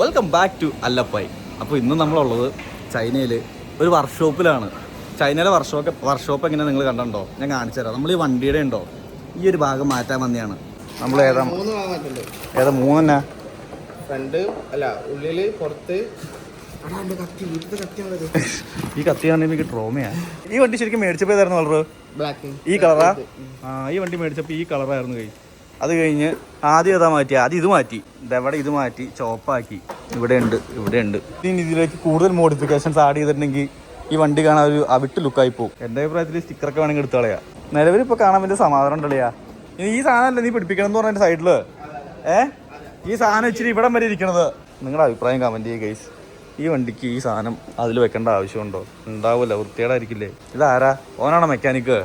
Welcome back to അല്ലപ്പായി. അപ്പോൾ ഇന്ന് നമ്മളുള്ളത് ചൈനയിൽ ഒരു വർക്ക്ഷോപ്പിലാണ് ചൈനയിലെ വർക്ക്ഷോപ്പ് വർക്ക്ഷോപ്പ് എങ്ങനെ നിങ്ങൾ കണ്ടോ ഞാൻ കാണിച്ചു തരാം. നമ്മൾ ഈ വണ്ടിയുടെ ഉണ്ടോ? ഈ ഒരു ഭാഗം മാറ്റാൻ വന്നെയാണ്. നമ്മൾ ഏതാ ഏതാ മൂന്നെന്നാ ഫ്രണ്ട് അല്ല ഉള്ളിൽ പുറത്ത്. ഈ കത്തിയാണെങ്കിൽ എനിക്ക് ട്രോമയാ ഈ വണ്ടി ശരിക്കും മേടിച്ചപ്പോ ഏതായിരുന്നു കളറ് ഈ കളറാ ആ? ഈ വണ്ടി മേടിച്ചപ്പോ ഈ കളറായിരുന്നു കൈ. അത് കഴിഞ്ഞ് ആദ്യം ഏതാ മാറ്റി ആദ്യം ഇത് മാറ്റി. ഇതെവിടെ ഇത് മാറ്റി ചോപ്പാക്കി. ഇവിടെ ഉണ്ട് ഇവിടെ ഉണ്ട്. ഇനി ഇതിലേക്ക് കൂടുതൽ മോഡിഫിക്കേഷൻസ് ആഡ് ചെയ്തിട്ടുണ്ടെങ്കിൽ ഈ വണ്ടി കാണാൻ ഒരു അവിട്ട് ലുക്കായി പോകും. എന്റെ അഭിപ്രായത്തിൽ സ്റ്റിക്കറൊക്കെ വേണമെങ്കിൽ എടുത്ത് കളയാ. നിലവിൽ ഇപ്പോൾ കാണാൻ വലിയ സമാധാനം ഉണ്ടല്ലയാ ഇനി ഈ സാധനമല്ല നീ പിടിപ്പിക്കണം എന്ന് പറഞ്ഞ സൈഡിൽ ഏ? ഈ സാധനം ഇച്ചിരി ഇവിടം വരെ ഇരിക്കണത്. നിങ്ങളുടെ അഭിപ്രായം കമന്റ് ചെയ്യുക ഗൈസ് ഈ വണ്ടിക്ക് ഈ സാധനം അതിൽ വെക്കേണ്ട ആവശ്യമുണ്ടോ? ഉണ്ടാവില്ല വൃത്തികേടായിരിക്കില്ലേ? ഇതാരാ? ഓനാണോ മെക്കാനിക്ക്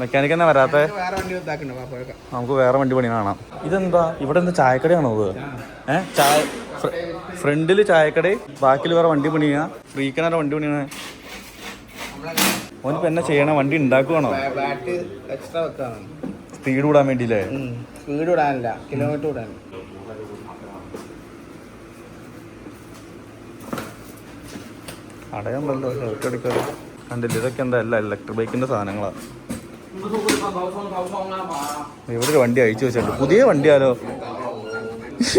മെക്കാനിക് തന്നെ വരാത്തെ? നമുക്ക് വേറെ വണ്ടി പണി കാണാം. ഇതെന്താ? ഇവിടെ എന്താ ചായക്കടയാണോ ഇത് ഏ? ചായ ഫ്രണ്ടിൽ ചായക്കട ബാക്കിൽ വേറെ വണ്ടി പണിയാ. ഫ്രീക്കനാരെ വണ്ടി പണിയാണ്. ഓനിപ്പോ എന്നെ ചെയ്യണ? വണ്ടി ഉണ്ടാക്കുവാണോ? സ്പീഡ് കൂടാൻ വേണ്ടിയില്ലേ? സ്പീഡ് വിടാനില്ല കിലോമീറ്റർ വിടാൻ പറ്റില്ല ഷർട്ട് എടുക്കാറ് കണ്ടില്ല? ഇതൊക്കെ എന്താ? അല്ല ഇലക്ട്രിക് ബൈക്കിന്റെ സാധനങ്ങളാ. ഇവിടെ വണ്ടി അയച്ചു വെച്ചിട്ടുണ്ട്. പുതിയ വണ്ടിയാലോ?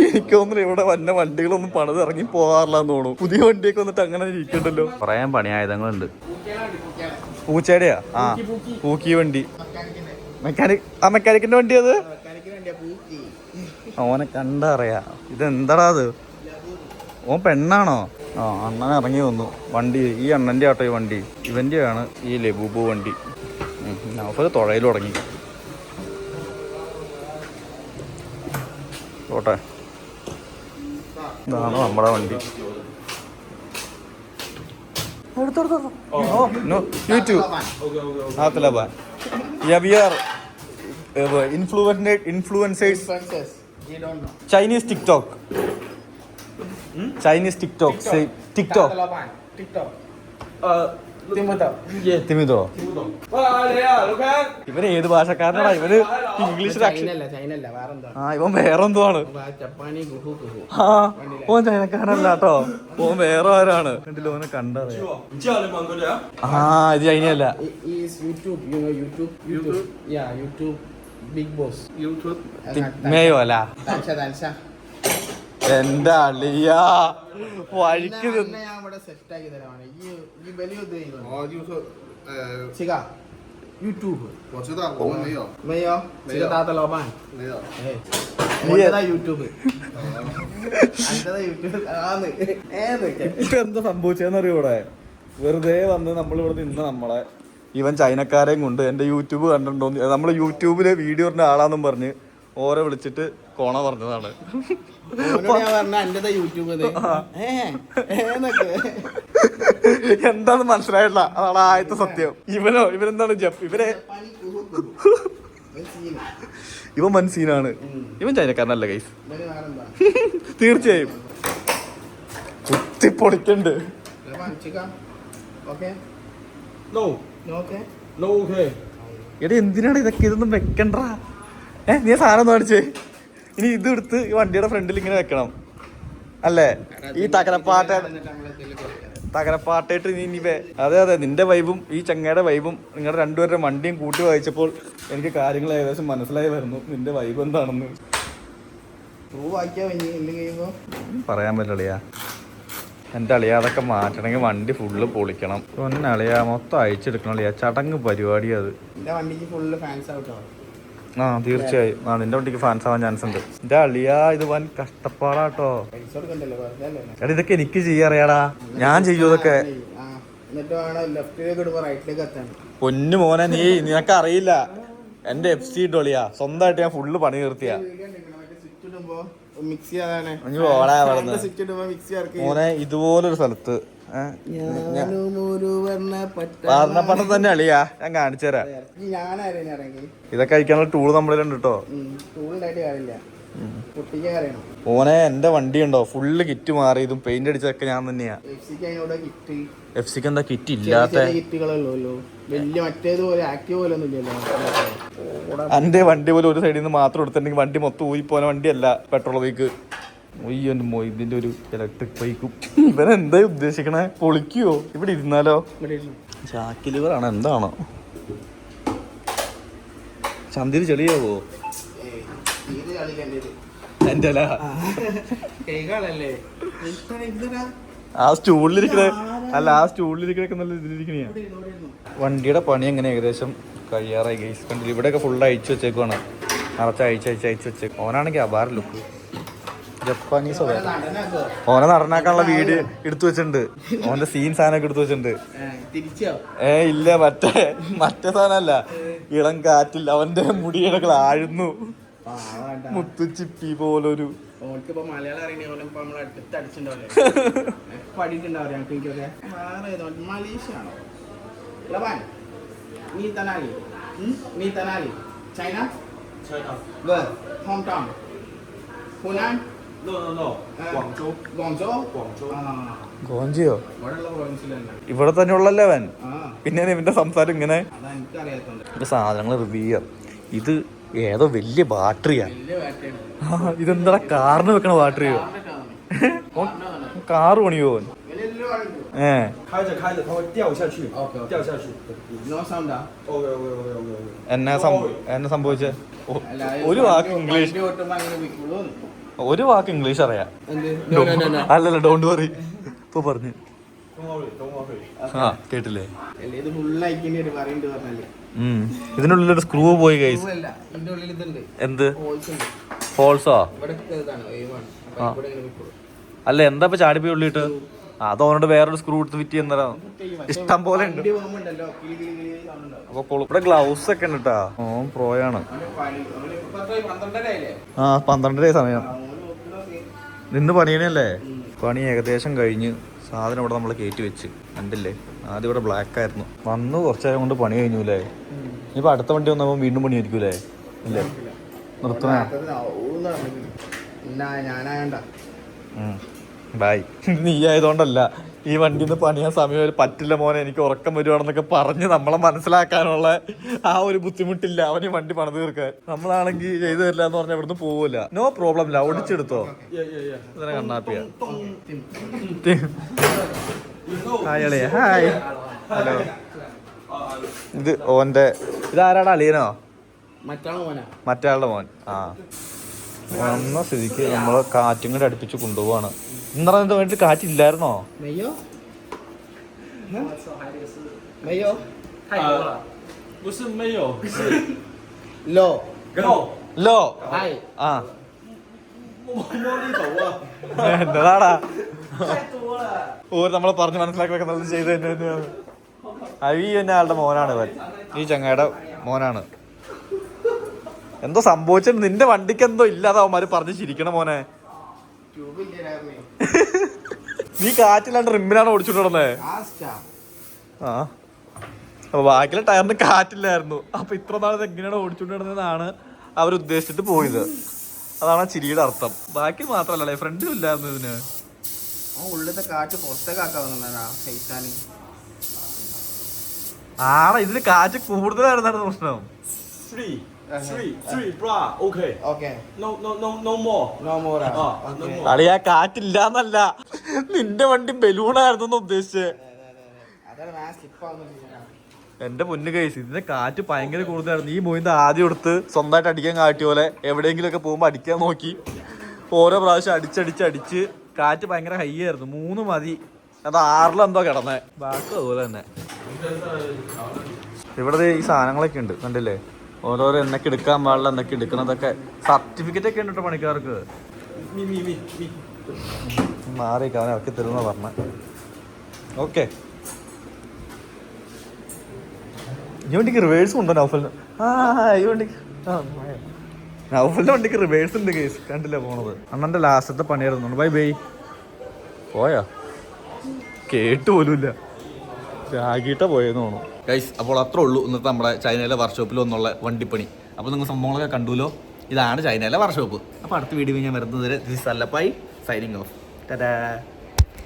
എനിക്ക് തോന്നുന്നു ഇവിടെ വന്ന വണ്ടികളൊന്നും പണിത് ഇറങ്ങി പോകാറില്ലെന്ന് തോന്നുന്നു. പുതിയ വണ്ടിയൊക്കെ വന്നിട്ട് അങ്ങനെ ഇരിക്കണ്ടല്ലോ. പറയാൻ പണിയായുധങ്ങളുണ്ട് പൂച്ചയുടെയാ ആ പൂക്കി വണ്ടി. മെക്കാനിക് ആ മെക്കാനിക്കിന്റെ വണ്ടി അത്? ഓനെ കണ്ടറിയാ. ഇതെന്താടാ അത്? ഓൻ പെണ്ണാണോ? ആ അണ്ണൻ ഇറങ്ങി വന്നു. വണ്ടി ഈ അണ്ണന്റെ ആട്ടോ ഈ വണ്ടി. ഇവന്റെയാണ് ഈ ലബൂബു വണ്ടി. നൗഫൽ തുഴയിൽ തുടങ്ങി. പോട്ടെ. ഇതാണ് നമ്മുടെ വണ്ടി. Chinese TikTok Chinese TikTok TikTok. തിമിതോ. ഇവന് ഏത് ഭാഷക്കാരനാ ഇവന് ഇംഗ്ലീഷിൽ ആ ഇവൻ വേറെന്തോ ആണ് ജപ്പാനി ഗുഹു ഗുഹു. ആ ഓൻ ചൈനക്കാരനല്ല കേട്ടോ. ഓൻ വേറെ ആരാണ്? കണ്ടില്ല ഓനെ കണ്ടറിയാം. ആ ഇത് ചൈനയല്ല. ബിഗ് ബോസ് യൂട്യൂബ് മേയോ അല്ല? എന്റെ അളിയ? വഴിക്ക് യൂട്യൂബ്. ഇപ്പൊ വെറുതെ വന്ന് നമ്മളിവിടെ നിന്ന് നമ്മളെ ഇവൻ ചൈനക്കാരെയും കൊണ്ട് എന്റെ യൂട്യൂബ് കണ്ടിട്ടുണ്ടോ നമ്മൾ യൂട്യൂബിലെ വീഡിയോ ആളാന്നും പറഞ്ഞ് ഓരെ വിളിച്ചിട്ട് കോണ പറഞ്ഞതാണ്. എന്താന്ന് മനസ്സിലായില്ല അതാണ് ആദ്യത്തെ സത്യം. ഇവനോ ഇവനെന്താണ് ജപ്പ് ഇവരെ. ഇവൻ മൻസീനാണ്. ഇവൻ ചൈനക്കാരനല്ല ഗൈസ് തീർച്ചയായും. കുത്തി പൊളിക്കണ്ട്. എടാ എന്തിനാണ് ഇതൊക്കെ? ഇതൊന്നും വെക്കണ്ടാ. ഏ നീ സാധനം ഒന്ന് ഇനി ഇത് എടുത്ത് ഈ വണ്ടിയുടെ ഫ്രണ്ടിൽ ഇങ്ങനെ വെക്കണം. അല്ലേ? ഈ തകരപ്പാട്ട തകരപ്പാട്ടായിട്ട് നീ ഇനി അതെ അതെ നിന്റെ വൈബും ഈ ചങ്ങയുടെ വൈബും നിങ്ങളുടെ രണ്ടുപേരുടെ വണ്ടിയും കൂട്ടി വായിച്ചപ്പോൾ എനിക്ക് കാര്യങ്ങൾ ഏകദേശം മനസ്സിലായി വരുന്നു. നിന്റെ വൈബ് എന്താണെന്ന്. പറയാൻ പറ്റില്ല എന്റെ അളിയ അതൊക്കെ മാറ്റണമെങ്കിൽ വണ്ടി ഫുള്ള് പൊളിക്കണം. അളിയാ മൊത്തം അയച്ചെടുക്കണം അളിയ. ചടങ്ങ് പരിപാടി അത്. എന്റെ വണ്ടിക്ക് ഫുള്ള് ഫാൻസ് ഔട്ടോ ആ തീർച്ചയായും. ആ നിന്റെ വണ്ടിക്ക് ഫാൻസ് ആവാൻ ചാൻസ് ഉണ്ട്. എന്റെ അളിയാ ഇത് വൻ കഷ്ടപ്പാടാട്ടോ. എടാ ഇതൊക്കെ എനിക്ക് ചെയ്യാറിയാടാ ഞാൻ ചെയ്യൂ ഇതൊക്കെ. പൊന്നു മോനെ നീ നിനക്ക് അറിയില്ല. എന്റെ എഫ് സി ഇട്ടോളിയാ സ്വന്തമായിട്ട് ഞാൻ ഫുള്ള് പണി നിർത്തിയാ. മോനെ ഇതുപോലൊരു സ്ഥലത്ത് ഞാനും ഒരു വർണ പറ്റ തന്നെ അളിയാ. ഞാൻ കാണിച്ചു തരാം. ഇതൊക്കെ കഴിക്കാനുള്ള ടൂൾ നമ്മളിലുണ്ട് കേട്ടോ ഓനെ എന്റെ വണ്ടി ഉണ്ടോ ഫുള്ള് കിറ്റ് മാറിയതും പെയിന്റ് അടിച്ചതൊക്കെ ഞാൻ തന്നെയാ. എഫ് സിക്ക് എന്താ കിറ്റ് ഇല്ലാത്ത? പോലെ എന്റെ വണ്ടി പോലും ഒരു സൈഡിൽ നിന്ന് മാത്രം എടുത്തിട്ടുണ്ടെങ്കിൽ വണ്ടി മൊത്തം ഊയി പോന വണ്ടിയല്ല പെട്രോൾ ബൈക്ക് ഒയ്യോ എന്റെ മൊയ്തിന്റെ ഒരു ഇലക്ട്രിക് ബൈക്കും ഇവൻ എന്താ ഉദ്ദേശിക്കണേ? പൊളിക്കുവോ ഇവിടെ ഇരുന്നാലോ? ചാക്കിലിവറാണ് ചാക്കി ലിവറാണ് എന്താണോ? ചന്തിരി ചെളിയാവോ? എന്റെ ആ സ്റ്റൂളിലിരിക്കണേ. അല്ല ആ സ്റ്റൂളിലിരിക്കണൊക്കെ നല്ല. വണ്ടിയുടെ പണി എങ്ങനെ ഏകദേശം കഴിയാറായി? ഗൈസ് കണ്ടില്ല ഇവിടെയൊക്കെ ഫുൾ അയച്ചു വെച്ചേക്കുവാണ്. നിറച്ച് അയച്ച് അയച്ച് അയച്ചു വെച്ചേക്കും ഓനാണെങ്കിൽ അപാര ലുക്ക് ജപ്പാനീസ് ഓനെ നടനാക്കാനുള്ള വീട് എടുത്തു വെച്ചിട്ടുണ്ട്. ഓന്റെ സീൻ സാധനമൊക്കെ എടുത്തു വെച്ചിട്ടുണ്ട്. ഏ, ഇല്ല മറ്റേ മറ്റേ സാധനമല്ല. ഇളം കാറ്റില്ല അവന്റെ മുടിയുടെ ആഴുന്നു. മുത്തുച്ചിപ്പി പോലൊരു. China? Home town Hunan? No, no, no. Ah. Guangzhou. ഗോങ്സോ Guangzhou. ആ ഗോഞ്ചിയോ ഇവിടെയുള്ള പ്രോവിൻസിൽ തന്നെ ഇവിടെ തന്നെ ഉള്ളല്ലേ അവൻ ആ പിന്നെ ഇവന്റെ സംസാരം ഇങ്ങനെ അതാ എനിക്ക് അറിയാത്തോണ്ട് ഇത് സാധനങ്ങൾ റിവ്യൂ ചെയ്യാം ഇത് ഏതോ വലിയ ബാറ്ററിയാ വലിയ വേട്ടയാണ് ആ, ഇതെന്താ കാറിന് വെക്കണ ബാറ്ററിയോ കാറ് പണിയോ അവൻ? ഏ 开着开着，它会掉下去。 OK，OK 掉下去。 no സൗണ്ടാ OK OK OK OK OK。 എന്നാ സംഭവം എന്നാ സംഭവിച്ചേ ഒ- ഒരു വാക്ക് ഇംഗ്ലീഷ് ഓട്ടുമ്പോ അങ്ങനെ വിൽക്കുള്ളൂ ഒരു വാക്ക് ഇംഗ്ലീഷ് അറിയാം. അല്ലല്ല ഡോണ്ട് വറി ഇപ്പൊ പറഞ്ഞു. കേട്ടില്ലേ? ഇതിനുള്ളിൽ ഒരു സ്ക്രൂ പോയി ഗൈസ് എന്ത്? ഹോൾസോ അല്ല എന്താ ഇപ്പൊ ചാടിപ്പോയി ഉള്ളിട്ട്? അത് അവനോട് വേറൊരു സ്ക്രൂ എടുത്ത് ഫിറ്റ് ചെയ്യുന്ന ഇഷ്ടം പോലെ ഉണ്ട്. അപ്പൊ ഇവിടെ ഗ്ലൗസ് ഒക്കെ ഉണ്ട് കേട്ടാ ഓ പ്രോയാണ് പണി ആ പന്ത്രണ്ടര സമയം. നിന്ന് പണിയണല്ലേ? പണി ഏകദേശം കഴിഞ്ഞ് സാധനം ഇവിടെ നമ്മൾ കയറ്റി വെച്ച്. കണ്ടില്ലേ? ആദ്യം ഇവിടെ ബ്ലാക്ക് ആയിരുന്നു. വന്ന് കുറച്ചായ കൊണ്ട് പണി കഴിഞ്ഞു അല്ലേ ഇനിയിപ്പോ അടുത്ത വണ്ടി വന്നപ്പോൾ വീണ്ടും പണിയായിരിക്കൂലേ ഇല്ലേ? നിർത്തണേ. നാട്ടിൽ ഊന്ന് പറഞ്ഞിരിക്കുന്നു. എന്നാ ഞാനായണ്ട. ബായ് നീ ആയതുകൊണ്ടല്ല ഈ വണ്ടിയിൽ നിന്ന് പണിയാൻ സമയം പറ്റില്ല മോനെ എനിക്ക് ഉറക്കം വരുവാണെന്നൊക്കെ പറഞ്ഞ് നമ്മളെ മനസ്സിലാക്കാനുള്ള ആ ഒരു ബുദ്ധിമുട്ടില്ല. അവന് ഈ വണ്ടി പണിത് തീർക്കാൻ. നമ്മളാണെങ്കിൽ ചെയ്തു തരില്ല എന്ന് പറഞ്ഞാൽ ഇവിടുന്ന് പോവില്ല നോ പ്രോബ്ലം ഇല്ല yeah. ഇതിനെ കണ്ണാപ്പിയ. ഹായ് അളിയ. ഹായ് ഹലോ ഇത് ഓന്റെ ഇതാരാടാ അളിയനോ? മറ്റാളുടെ മോൻ. ആ. വന്ന സ്ഥിതിക്ക് നമ്മൾ കാറ്റും കൂടെ അടുപ്പിച്ച് കൊണ്ടുപോവാണ്. ഇന്നലെ നിന്റെ വേണ്ടി കാറ്റില്ലായിരുന്നോ ലോ. ലോ. ആ. ഓര് നമ്മളെ പറഞ്ഞ് മനസ്സിലാക്കി വെക്കുന്നത് ചെയ്ത് തന്നെയാണ്. അവി തന്നെ ആളുടെ മോനാണ് ഇവൻ. ഈ ചങ്ങയുടെ മോനാണ്. എന്തോ സംഭവിച്ചിട്ട് നിന്റെ വണ്ടിക്ക് എന്തോ ഇല്ലാതാവുമാര് പറഞ്ഞു ചിരിക്കണ മോനെ. നീ കാറ്റില്ലാണ്ട് റിമ്മിലാണ് ഓടിച്ചുകൊണ്ടിരുന്നത് നടന്നേ? ആ. അപ്പൊ ബാക്കിലെ ടയറിന് കാറ്റില്ലായിരുന്നു. അപ്പൊ ഇത്ര നാൾ ഇത് എങ്ങനെയാണ് ഓടിച്ചുകൊണ്ട് നടന്നതെന്നാണ് അവർ ഉദ്ദേശിച്ചിട്ട് പോയത്. അതാണ് ആ ചിരിയുടെ അർത്ഥം. ബാക്കി മാത്രല്ലേ ഫ്രണ്ടും ഇല്ലായിരുന്നു ഇതിന്. ആ ഉള്ളിലത്തെ കാറ്റ് ആടാ ഇതിന് കാറ്റ് കൂടുതലായിരുന്നു പ്രശ്നം. Three, three, bra. Okay. Okay No no no no more. No മോറാ ആ, no more. അളിയാ കാറ്റില്ലാന്നല്ല. നിന്റെ വണ്ടി ബലൂണായിരുന്നു ഉദ്ദേശിച്ചേ. അതാണ് ഞാൻ സ്ലിപ്പ് എന്റെ മുന്നു കേസ് ഇതിന്റെ കാറ്റ് ഭയങ്കര കൂടുതലായിരുന്നു. ഈ മൊയിന്റെ ആദ്യം എടുത്ത് സ്വന്തമായിട്ട് അടിക്കാൻ കാട്ടിയ പോലെ എവിടെയെങ്കിലും ഒക്കെ പോകുമ്പോ അടിക്കാൻ നോക്കി. ഓരോ പ്രാവശ്യം അടിച്ചടിച്ച് അടിച്ച് കാറ്റ് ഭയങ്കര ഹൈ ആയിരുന്നു. മൂന്ന് മതി. അത് ആറിലെന്തോ കിടന്നേ. ബാക്കി അതുപോലെ തന്നെ. ഇവിടെ ദേ ഈ സാധനങ്ങളൊക്കെ ഉണ്ട്. കണ്ടില്ലേ? ഓരോരോ എന്നൊക്കെ എടുക്കാൻ പാടില്ല എന്നൊക്കെ എടുക്കണതൊക്കെ സർട്ടിഫിക്കറ്റ് ഒക്കെ ഉണ്ട് പണിക്കാർക്ക്. മാറി അവൻ ഇറക്കി തരുന്ന പറഞ്ഞ. ഓക്കെ. ഈ വണ്ടിക്ക് റിവേഴ്സും ഉണ്ടോ നൗഫലിന്? ആ വണ്ടിക്ക് വണ്ടിക്ക് റിവേഴ്സ് ഉണ്ട് കേസ് കണ്ടില്ല പോണത്. അണ്ണന്റെ ലാസ്റ്റത്തെ പണിയായിരുന്നു. Bye bye. പോയാ? കേട്ട് പോലുമില്ല രാഗിട്ട പോയെന്ന് തോന്നുന്നു. ഗൈസ് അപ്പോൾ അത്രേ ഉള്ളൂ ഇന്നത്തെ നമ്മുടെ ചൈനയിലെ വർക്ക്ഷോപ്പിൽ ഒന്നുള്ള വണ്ടിപ്പണി. അപ്പോൾ നിങ്ങൾ സംഭവങ്ങളൊക്കെ കണ്ടുല്ലോ? ഇതാണ് ചൈനയിലെ വർക്ക്ഷോപ്പ് അപ്പോൾ അടുത്ത വീഡിയോ ഞാൻ വരുന്നത് വരെ ദിസ് അല്ലപ്പായി സൈനിങ് ഓഫ് ടാറ്റാ